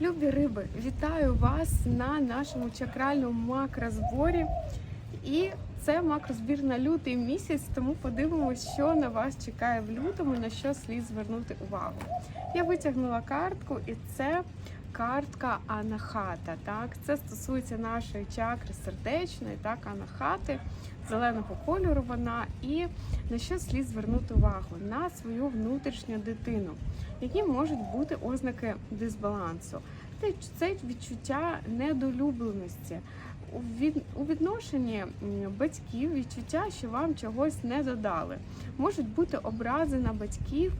Любі риби, вітаю вас на нашому чакральному макрозборі. І це макрозбір на лютий місяць, тому подивимося, що на вас чекає в лютому, на що слід звернути увагу. Я витягнула картку, і це картка Анахата. Так, це стосується нашої чакри сердечної, так, Анахати, зеленого кольору вона. І на що слід звернути увагу? На свою внутрішню дитину, які можуть бути ознаки дисбалансу. Це- відчуття недолюбленості. У від- у відношенні батьків відчуття, що вам чогось не додали. Можуть бути образи на батьків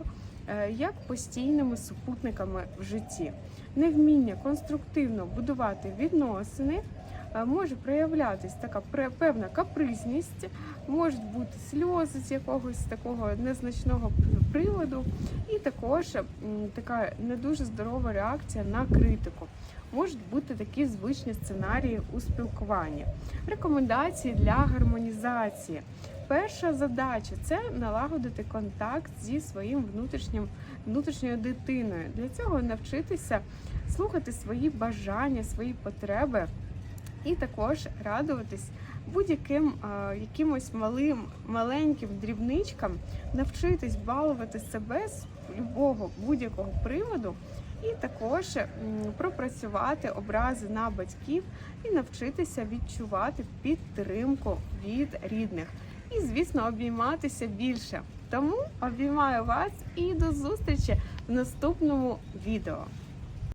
як постійними супутниками в житті. Невміння конструктивно будувати відносини е, може проявлятись така певна капризність, можуть бути сльози з якогось такого незначного приводу, і також така не дуже здорова реакція на критику. Можуть бути такі звичні сценарії у спілкуванні. Рекомендації для гармонізації. Перша задача це налагодити контакт зі своїм внутрішнім внутрішньою дитиною. Для цього навчитися слухати свої бажання, свої потреби і також радуватись будь-яким якимось малим маленьким дрібничкам, навчитись балувати себе з любого будь-якого приводу. І також пропрацювати образи на батьків і навчитися відчувати підтримку від рідних. І, звісно, обійматися більше. Тому обіймаю вас і до зустрічі в наступному відео.